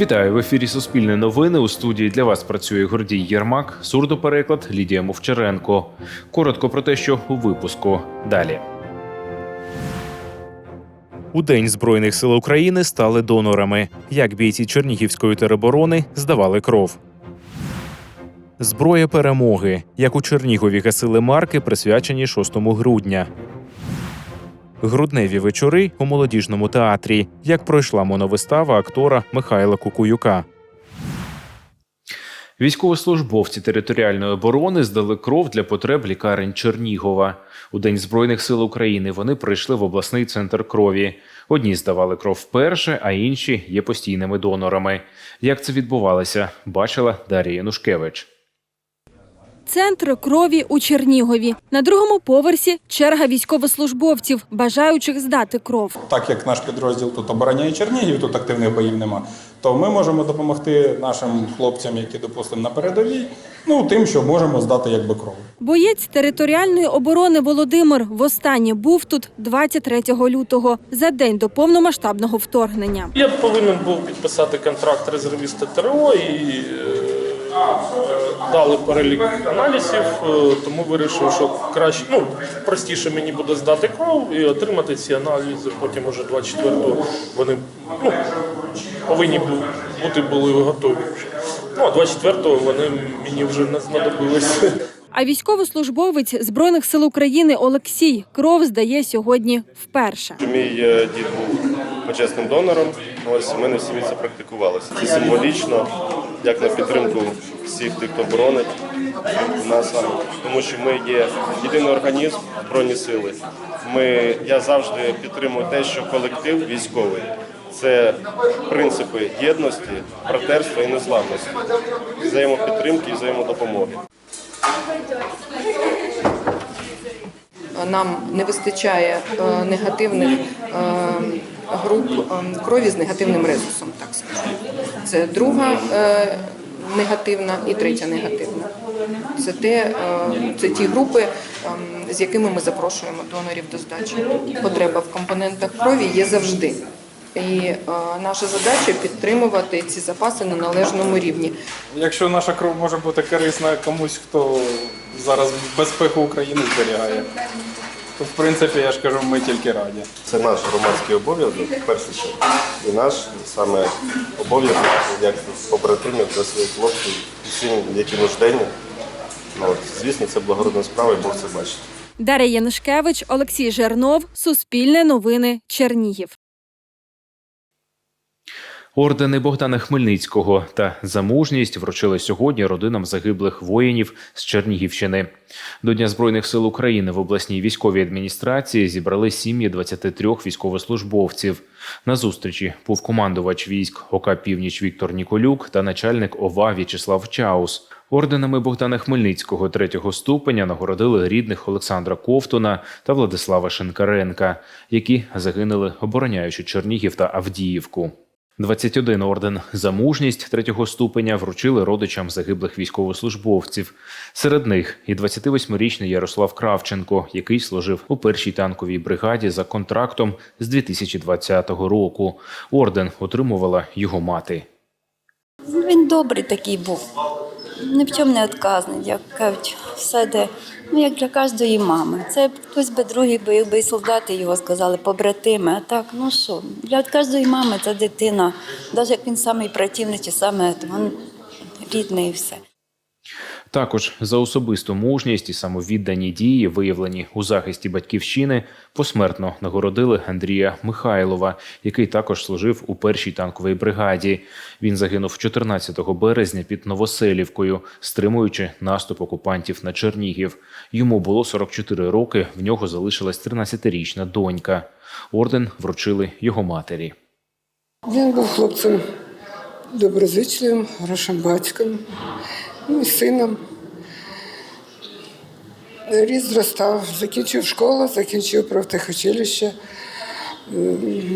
Вітаю в ефірі Суспільне новини. У студії для вас працює Гордій Єрмак, сурдопереклад Лідія Мовчаренко. Коротко про те, що у випуску далі. У День Збройних сил України стали донорами. Як бійці Чернігівської тероборони здавали кров. Зброя перемоги. Як у Чернігові гасили марки, присвячені 6 грудня. Грудневі вечори у молодіжному театрі. Як пройшла моновистава актора Михайла Кукуюка. Військовослужбовці територіальної оборони здали кров для потреб лікарень Чернігова. У День Збройних сил України вони прийшли в обласний центр крові. Одні здавали кров вперше, а інші є постійними донорами. Як це відбувалося, бачила Дар'я Янушкевич. Центр крові у Чернігові. На другому поверсі черга військовослужбовців, бажаючих здати кров. Так як наш підрозділ тут обороняє Чернігів, тут активних боїв нема, то ми можемо допомогти нашим хлопцям, які допустимо на передовій, ну тим, що можемо здати якби кров. Боєць територіальної оборони Володимир востаннє був тут 23 лютого, за день до повномасштабного вторгнення. Я повинен був підписати контракт резервіста ТРО і е, дали перелік аналізів, е, тому вирішив, що краще ну простіше мені буде здати кров і отримати ці аналізи. Потім уже 24-го вони ну, повинні бути були готові. Ну а 24-го вони мені вже не знадобились. А військовослужбовець Збройних сил України Олексій кров здає сьогодні вперше. Мій е, дід був почесним донором. Ось у мене в сім'ї це практикувалося. Це символічно, як на підтримку всіх тих, хто боронить нас, тому що ми є єдиний організм збройні сили. Ми я завжди підтримую те, що колектив військовий. Це принципи єдності, братерства і незламності, взаємопідтримки і взаємодопомоги. нам не вистачає е, негативних е, груп е, крові з негативним резусом, так скажу. Це друга е, негативна і третя негативна. Це те, е, це ті групи, е, з якими ми запрошуємо донорів до здачі. Потреба в компонентах крові є завжди. І е, наша задача підтримувати ці запаси на належному рівні. Якщо наша кров може бути корисна комусь, хто зараз безпеку України зберігає, то в принципі я ж кажу, ми тільки раді. Це наш громадський обов'язок, перше що. І наш саме обов'язок, як побратимів для своїх хлопців, всім, які нужденні. Ну, от, звісно, це благородна справа, і Бог це бачить. Дар'я Янушкевич, Олексій Жернов, Суспільне новини, Чернігів. Ордени Богдана Хмельницького та за мужність вручили сьогодні родинам загиблих воїнів з Чернігівщини. До Дня Збройних сил України в обласній військовій адміністрації зібрали сім'ї 23 військовослужбовців. На зустрічі був командувач військ ОК Північ Віктор Ніколюк та начальник ОВА В'ячеслав Чаус. Орденами Богдана Хмельницького третього ступеня нагородили рідних Олександра Ковтуна та Владислава Шинкаренка, які загинули, обороняючи Чернігів та Авдіївку. 21 орден за мужність третього ступеня вручили родичам загиблих військовослужбовців. Серед них і 28-річний Ярослав Кравченко, який служив у першій танковій бригаді за контрактом з 2020 року. Орден отримувала його мати. Він добрий такий був. Ні в чому не відказний, як кажуть, все де, ну як для кожної мами. Це хтось би другий, бойовий якби і його сказали, побратими. А так, ну що, для кожної мами це дитина, навіть як він самий противний чи саме він рідний і все. Також за особисту мужність і самовіддані дії, виявлені у захисті батьківщини, посмертно нагородили Андрія Михайлова, який також служив у першій танковій бригаді. Він загинув 14 березня під Новоселівкою, стримуючи наступ окупантів на Чернігів. Йому було 44 роки. В нього залишилась 13-річна донька. Орден вручили його матері. Він був хлопцем доброзичливим, хорошим батьком, ну, сином. Ріс зростав, закінчив школу, закінчив профтехучилище,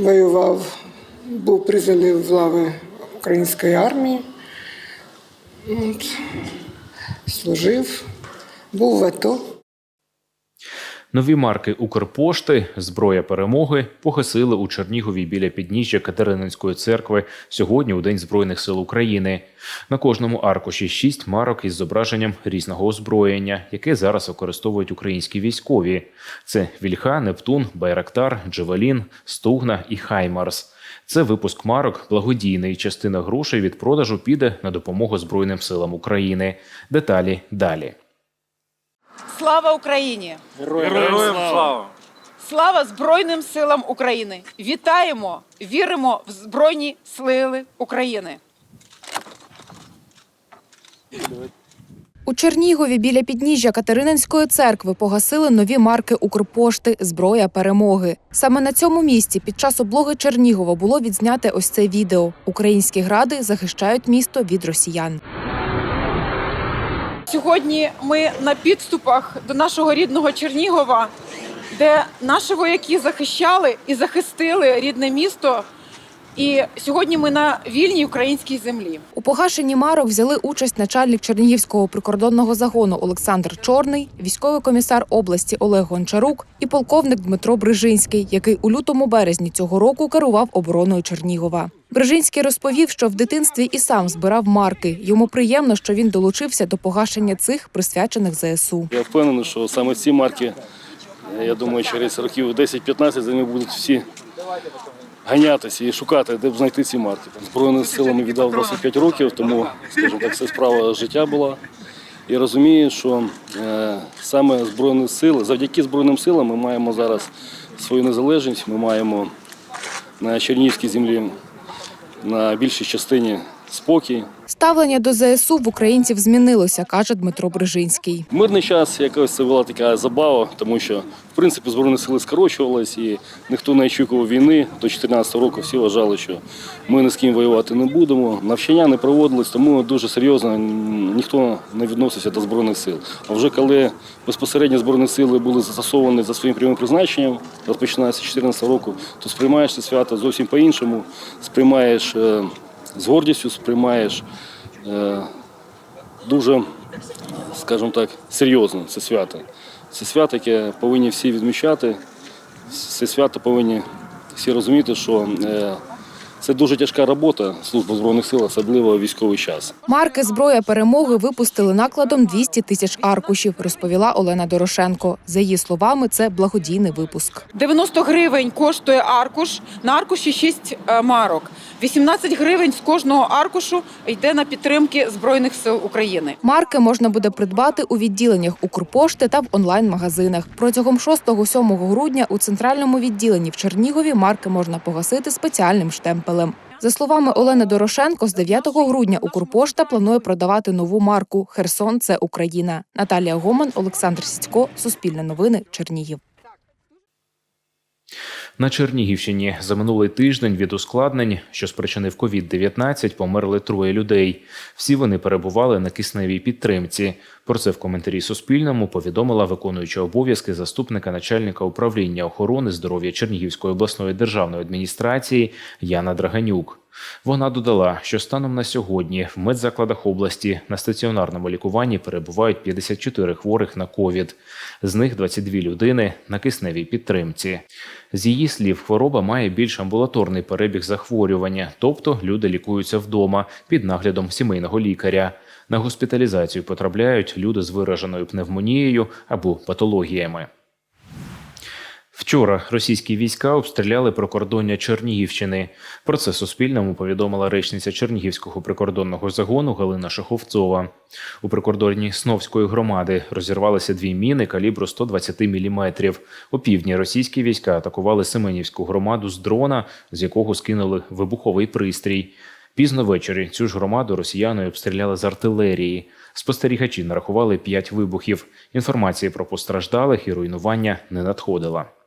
воював, був призваний в лави української армії, От, служив, був в АТО. Нові марки Укрпошти, зброя перемоги погасили у Чернігові біля підніжжя Катерининської церкви сьогодні у День Збройних сил України. На кожному аркуші шість марок із зображенням різного озброєння, яке зараз використовують українські військові. Це Вільха, Нептун, Байрактар, Джевелін, Стугна і Хаймарс. Це випуск марок благодійний. Частина грошей від продажу піде на допомогу Збройним силам України. Деталі далі. Слава Україні! Героям слава! Слава Збройним силам України! Вітаємо! Віримо в Збройні сили України! У Чернігові біля підніжжя Катерининської церкви погасили нові марки Укрпошти Зброя перемоги. Саме на цьому місці під час облоги Чернігова було відзняте ось це відео. Українські гради захищають місто від росіян. Сьогодні ми на підступах до нашого рідного Чернігова, де наші вояки захищали і захистили рідне місто. І сьогодні ми на вільній українській землі. У погашенні марок взяли участь начальник Чернігівського прикордонного загону Олександр Чорний, військовий комісар області Олег Гончарук і полковник Дмитро Брижинський, який у лютому березні цього року керував обороною Чернігова. Брижинський розповів, що в дитинстві і сам збирав марки. Йому приємно, що він долучився до погашення цих присвячених ЗСУ. Я впевнений, що саме ці марки, я думаю, через років 10-15 за ними будуть всі ганятися і шукати, де б знайти ці марки. Збройним силами віддав 25 років, тому, скажімо так, це справа життя була. І розумію, що е, саме Збройні сили, завдяки Збройним силам ми маємо зараз свою незалежність, ми маємо на Чернігівській землі на більшій частині спокій, Ставлення до ЗСУ в українців змінилося, каже Дмитро Брижинський. Мирний час якось це була така забава, тому що в принципі збройні сили скорочувались і ніхто не очікував війни. До 2014 року всі вважали, що ми ні з ким воювати не будемо. Навчання не проводились, тому дуже серйозно ніхто не відносився до збройних сил. А вже коли безпосередньо збройні сили були застосовані за своїм прямим призначенням, розпочинається з 2014 року, то сприймаєш це свято зовсім по-іншому. Сприймаєш е, з гордістю, сприймаєш е, дуже скажімо так, серйозно це свято. Це свято, яке повинні всі відмічати. Це свято повинні всі розуміти, що е, це дуже тяжка робота Служби Збройних сил, особливо у військовий час. Марки зброя перемоги випустили накладом 200 тисяч аркушів, розповіла Олена Дорошенко. За її словами, це благодійний випуск. 90 гривень коштує аркуш. На аркуші 6 марок. 18 гривень з кожного аркушу йде на підтримки Збройних сил України. Марки можна буде придбати у відділеннях Укрпошти та в онлайн-магазинах. Протягом 6-7 грудня у центральному відділенні в Чернігові марки можна погасити спеціальним штемпелем. За словами Олени Дорошенко, з 9 грудня Укрпошта планує продавати нову марку Херсон це Україна. Наталія Гоман, Олександр Сідько, Суспільне новини, Чернігів. На Чернігівщині за минулий тиждень від ускладнень, що спричинив COVID-19, померли троє людей. Всі вони перебували на кисневій підтримці. Про це в коментарі Суспільному повідомила виконуюча обов'язки заступника начальника управління охорони здоров'я Чернігівської обласної державної адміністрації Яна Драганюк. Вона додала, що станом на сьогодні в медзакладах області на стаціонарному лікуванні перебувають 54 хворих на ковід. З них 22 людини на кисневій підтримці. З її слів, хвороба має більш амбулаторний перебіг захворювання, тобто люди лікуються вдома під наглядом сімейного лікаря. На госпіталізацію потрапляють люди з вираженою пневмонією або патологіями. Вчора російські війська обстріляли прикордоння Чернігівщини. Про це Суспільному повідомила речниця Чернігівського прикордонного загону Галина Шаховцова. У прикордонні Сновської громади розірвалися дві міни калібру 120 мм. У півдні російські війська атакували Семенівську громаду з дрона, з якого скинули вибуховий пристрій. Пізно ввечері цю ж громаду росіяни обстріляли з артилерії. Спостерігачі нарахували п'ять вибухів. Інформації про постраждалих і руйнування не надходила.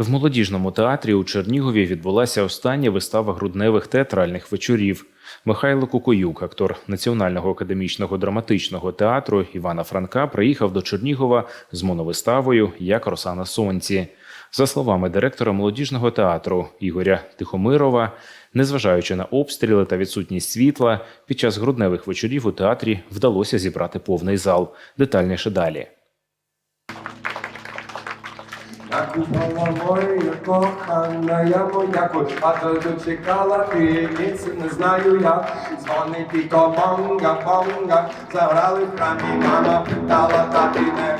В молодіжному театрі у Чернігові відбулася остання вистава грудневих театральних вечорів. Михайло Кукоюк, актор Національного академічного драматичного театру Івана Франка, приїхав до Чернігова з моновиставою Як роса на сонці. За словами директора молодіжного театру Ігоря Тихомирова, незважаючи на обстріли та відсутність світла, під час грудневих вечорів у театрі вдалося зібрати повний зал. Детальніше далі. Накупала моя кохана, я моя а то дочекала ти, ніц не знаю я. Дзвонить тільки бонга, бонга, заграли в храмі, мама питала, та ти не.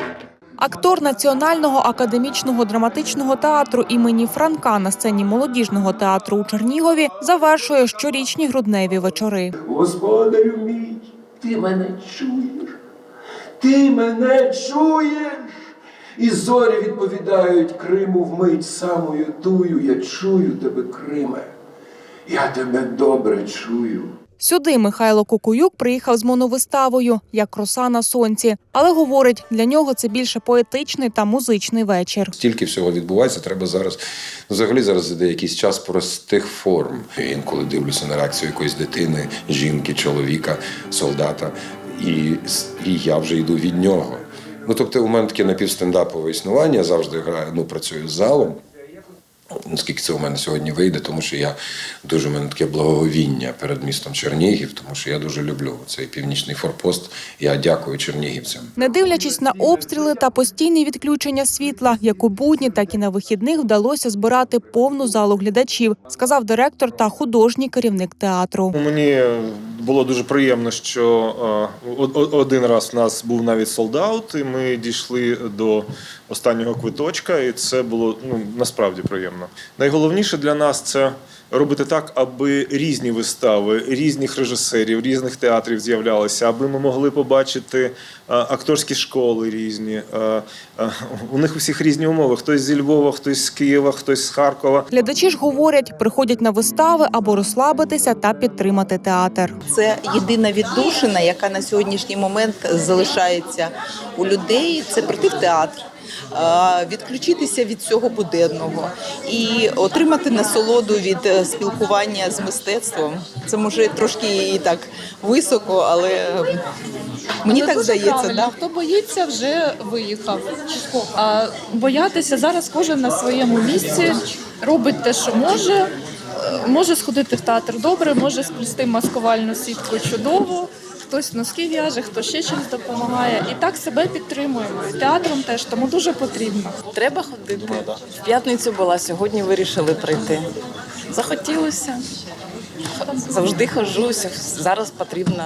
Актор Національного академічного драматичного театру імені Франка на сцені молодіжного театру у Чернігові завершує щорічні грудневі вечори. Господарю мій, ти мене чуєш? Ти мене чуєш? І зорі відповідають Криму вмить самою тую. Я чую тебе, Криме. Я тебе добре чую. Сюди Михайло Кукуюк приїхав з моновиставою як роса на сонці, але говорить, для нього це більше поетичний та музичний вечір. Стільки всього відбувається, треба зараз. Ну, взагалі зараз іде якийсь час простих форм. Я інколи дивлюся на реакцію якоїсь дитини, жінки, чоловіка, солдата, і, і я вже йду від нього. Ну тобто, у мене таке напівстендапове існування, я завжди граю, ну працюю з залом. Наскільки це у мене сьогодні вийде, тому що я дуже у мене таке благоговіння перед містом Чернігів, тому що я дуже люблю цей північний форпост. Я дякую чернігівцям. Не дивлячись на обстріли та постійні відключення світла, як у будні, так і на вихідних вдалося збирати повну залу глядачів, сказав директор та художній керівник театру. Ну, Мені було дуже приємно, що е, один раз в нас був навіть солдаут, і ми дійшли до останнього квиточка, і це було ну, насправді приємно. Найголовніше для нас це робити так, аби різні вистави, різних режисерів, різних театрів з'являлися, аби ми могли побачити е, акторські школи різні. Е, е, У них усіх різні умови: хтось зі Львова, хтось з Києва, хтось з Харкова. Глядачі ж говорять, приходять на вистави або розслабитися та підтримати театр. Це єдина віддушина, яка на сьогоднішній момент залишається у людей. Це прийти в театр. Е, Відключитися від цього буденного і отримати насолоду від е, спілкування з мистецтвом. Це може трошки і так високо, але е, мені так здається. Да? Хто боїться, вже виїхав. А боятися зараз кожен на своєму місці робить те, що може. Може сходити в театр добре, може сплести маскувальну сітку чудово. Хтось носки в'яже, хто ще чимось допомагає. І так себе підтримуємо. І театром теж тому дуже потрібно. Треба ходити. В п'ятницю була, сьогодні вирішили прийти. Захотілося. Завжди ходжу, зараз потрібно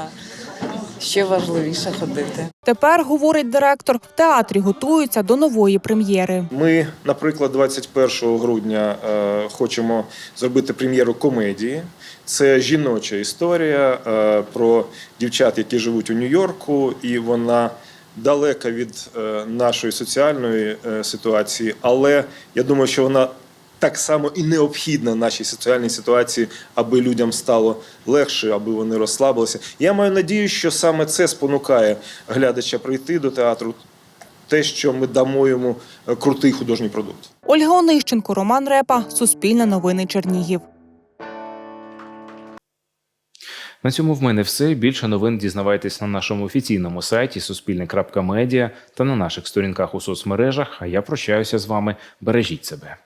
ще важливіше ходити. Тепер, говорить директор, в театрі готуються до нової прем'єри. Ми, наприклад, 21 грудня е, хочемо зробити прем'єру комедії. Це жіноча історія е, про дівчат, які живуть у Нью-Йорку, і вона далека від е, нашої соціальної е, ситуації, але я думаю, що вона так само і необхідна нашій соціальній ситуації, аби людям стало легше, аби вони розслабилися. Я маю надію, що саме це спонукає глядача прийти до театру. Те, що ми дамо йому крутий художній продукт. Ольга Онищенко, Роман Репа, Суспільне новини Чернігів. На цьому в мене все. Більше новин дізнавайтесь на нашому офіційному сайті Суспільне.Медіа та на наших сторінках у соцмережах. А я прощаюся з вами. Бережіть себе.